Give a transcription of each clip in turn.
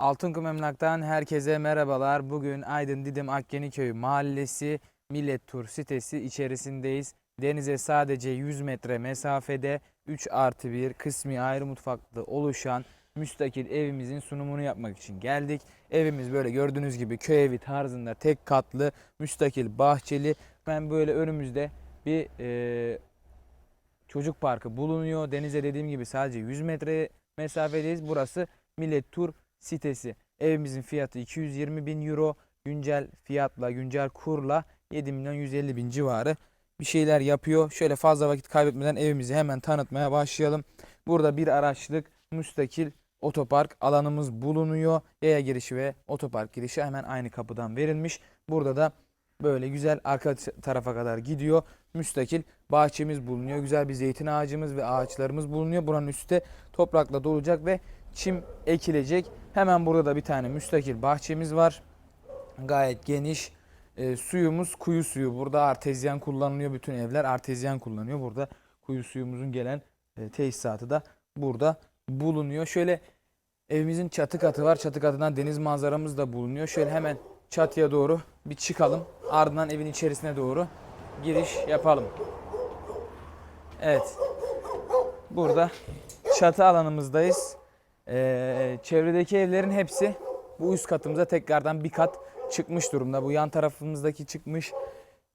Altınkum Emlak'tan herkese merhabalar. Bugün Aydın Didim Akkeniköy Mahallesi Millet Tur sitesi içerisindeyiz. Denize sadece 100 metre mesafede 3 artı 1 kısmi ayrı mutfaklı oluşan müstakil evimizin sunumunu yapmak için geldik. Evimiz böyle gördüğünüz gibi köy evi tarzında tek katlı, müstakil, bahçeli. Ben böyle önümüzde bir e, çocuk parkı bulunuyor. Denize dediğim gibi sadece 100 metre mesafedeyiz. Burası Millet Tur sitesi. Evimizin fiyatı 220 bin euro. Güncel fiyatla, güncel kurla 7 milyon 150 bin civarı bir şeyler yapıyor. Şöyle fazla vakit kaybetmeden evimizi hemen tanıtmaya başlayalım. Burada bir araçlık müstakil otopark alanımız bulunuyor. Yaya girişi ve otopark girişi hemen aynı kapıdan verilmiş. Burada da böyle güzel arka tarafa kadar gidiyor. Müstakil bahçemiz bulunuyor. Güzel bir zeytin ağacımız ve ağaçlarımız bulunuyor. Buranın üstte toprakla dolacak ve çim ekilecek. Hemen burada da bir tane müstakil bahçemiz var. Gayet geniş. E, suyumuz kuyu suyu. Burada artezyen kullanılıyor. Bütün evler artezyen kullanıyor. Burada kuyu suyumuzun gelen e, tesisatı da burada bulunuyor. Şöyle evimizin çatı katı var. Çatı katından deniz manzaramız da bulunuyor. Şöyle hemen çatıya doğru bir çıkalım. Ardından evin içerisine doğru giriş yapalım. Evet. Burada çatı alanımızdayız. Ee, çevredeki evlerin hepsi bu üst katımıza tekrardan bir kat çıkmış durumda. Bu yan tarafımızdaki çıkmış.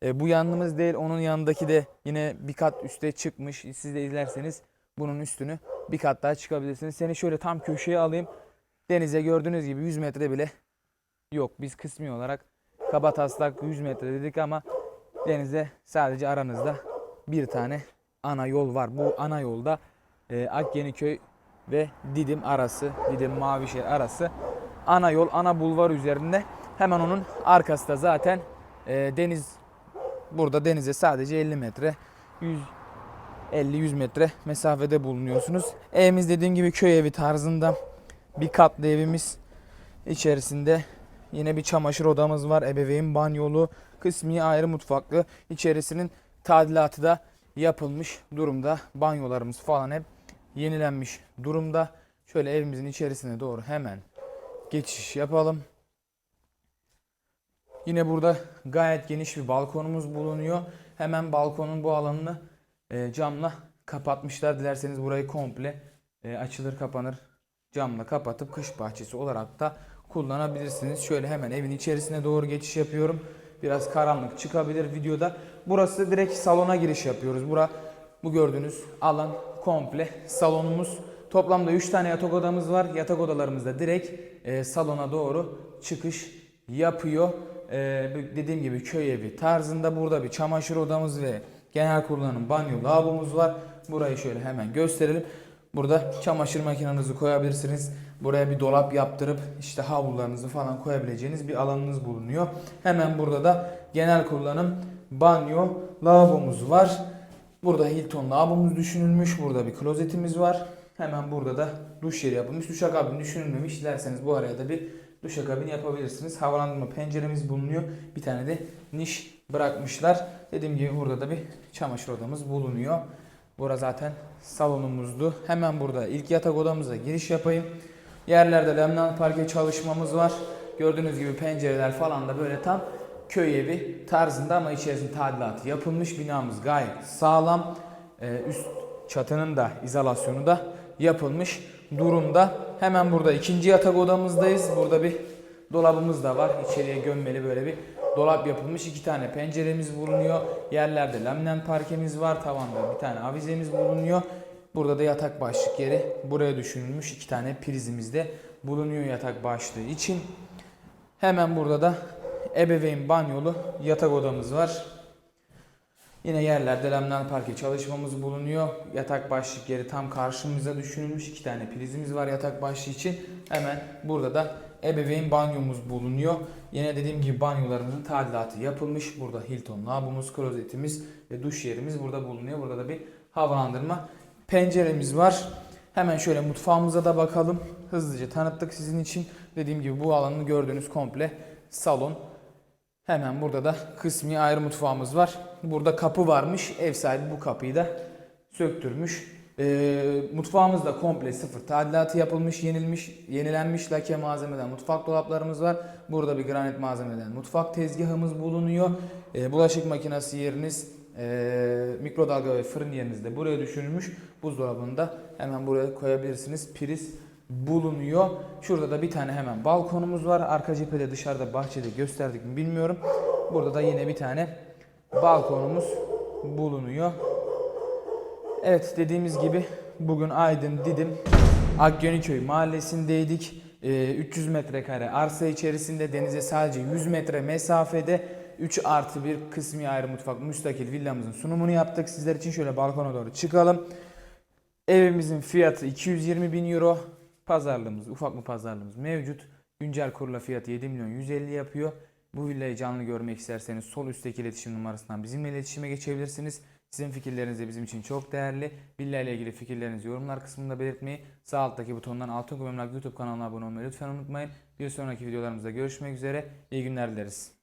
Ee, bu yanımız değil onun yanındaki de yine bir kat üste çıkmış. Siz de izlerseniz bunun üstünü bir kat daha çıkabilirsiniz. Seni şöyle tam köşeye alayım. Denize gördüğünüz gibi 100 metre bile yok. Biz kısmi olarak kaba taslak 100 metre dedik ama denize sadece aranızda bir tane ana yol var. Bu ana yolda e, Akkeniköy ve Didim arası, Didim Mavişehir arası ana yol, ana bulvar üzerinde. Hemen onun arkası da zaten e, deniz. Burada denize sadece 50 metre, 100 50-100 metre mesafede bulunuyorsunuz. Evimiz dediğim gibi köy evi tarzında bir katlı evimiz içerisinde yine bir çamaşır odamız var. Ebeveyn banyolu, kısmi ayrı mutfaklı. İçerisinin tadilatı da yapılmış durumda. Banyolarımız falan hep yenilenmiş durumda. Şöyle evimizin içerisine doğru hemen geçiş yapalım. Yine burada gayet geniş bir balkonumuz bulunuyor. Hemen balkonun bu alanını e, camla kapatmışlar. Dilerseniz burayı komple e, açılır kapanır camla kapatıp kış bahçesi olarak da kullanabilirsiniz. Şöyle hemen evin içerisine doğru geçiş yapıyorum. Biraz karanlık çıkabilir videoda. Burası direkt salona giriş yapıyoruz. Bura bu gördüğünüz alan komple salonumuz. Toplamda 3 tane yatak odamız var. Yatak odalarımızda direkt e, salona doğru çıkış yapıyor. E, dediğim gibi köy evi tarzında burada bir çamaşır odamız ve genel kullanım banyo lavabomuz var. Burayı şöyle hemen gösterelim. Burada çamaşır makinenizi koyabilirsiniz. Buraya bir dolap yaptırıp işte havlularınızı falan koyabileceğiniz bir alanınız bulunuyor. Hemen burada da genel kullanım banyo lavabomuz var. Burada Hilton lavabomuz düşünülmüş. Burada bir klozetimiz var. Hemen burada da duş yeri yapılmış. Duşakabin düşünülmemiş. Dilerseniz bu araya da bir duşakabin yapabilirsiniz. Havalandırma penceremiz bulunuyor. Bir tane de niş bırakmışlar. Dediğim gibi burada da bir çamaşır odamız bulunuyor. Burası zaten salonumuzdu. Hemen burada ilk yatak odamıza giriş yapayım. Yerlerde lemnan parke çalışmamız var. Gördüğünüz gibi pencereler falan da böyle tam köy evi tarzında ama içerisinde tadilatı yapılmış. Binamız gayet sağlam. Ee, üst çatının da izolasyonu da yapılmış durumda. Hemen burada ikinci yatak odamızdayız. Burada bir dolabımız da var. İçeriye gömmeli böyle bir dolap yapılmış. iki tane penceremiz bulunuyor. Yerlerde laminen parkemiz var. Tavanda bir tane avizemiz bulunuyor. Burada da yatak başlık yeri buraya düşünülmüş. iki tane prizimiz de bulunuyor yatak başlığı için. Hemen burada da ebeveyn banyolu yatak odamız var. Yine yerlerde laminen parke çalışmamız bulunuyor. Yatak başlık yeri tam karşımıza düşünülmüş. iki tane prizimiz var yatak başlığı için. Hemen burada da ebeveyn banyomuz bulunuyor. Yine dediğim gibi banyolarımızın tadilatı yapılmış. Burada Hilton lavabomuz, klozetimiz ve duş yerimiz burada bulunuyor. Burada da bir havalandırma penceremiz var. Hemen şöyle mutfağımıza da bakalım. Hızlıca tanıttık sizin için. Dediğim gibi bu alanını gördüğünüz komple salon. Hemen burada da kısmi ayrı mutfağımız var. Burada kapı varmış. Ev sahibi bu kapıyı da söktürmüş. Ee, mutfağımız komple sıfır. Tadilatı yapılmış, yenilmiş, yenilenmiş lake malzemeden mutfak dolaplarımız var. Burada bir granit malzemeden mutfak tezgahımız bulunuyor. Ee, bulaşık makinesi yeriniz, ee, mikrodalga ve fırın yeriniz de buraya düşürülmüş. Buzdolabını da hemen buraya koyabilirsiniz. Priz bulunuyor. Şurada da bir tane hemen balkonumuz var. Arka cephede dışarıda bahçede gösterdik mi bilmiyorum. Burada da yine bir tane balkonumuz bulunuyor. Evet dediğimiz gibi bugün Aydın Didim Akyoniköy mahallesindeydik. Ee, 300 metrekare arsa içerisinde denize sadece 100 metre mesafede 3 artı 1 kısmi ayrı mutfak müstakil villamızın sunumunu yaptık. Sizler için şöyle balkona doğru çıkalım. Evimizin fiyatı 220 bin euro. Pazarlığımız, ufak bir pazarlığımız mevcut. Güncel kurla fiyatı 7 milyon 150 yapıyor. Bu villayı canlı görmek isterseniz sol üstteki iletişim numarasından bizimle iletişime geçebilirsiniz. Sizin fikirleriniz de bizim için çok değerli. Villa ile ilgili fikirlerinizi yorumlar kısmında belirtmeyi, sağ alttaki butondan Altın Emlak YouTube kanalına abone olmayı lütfen unutmayın. Bir sonraki videolarımızda görüşmek üzere. İyi günler dileriz.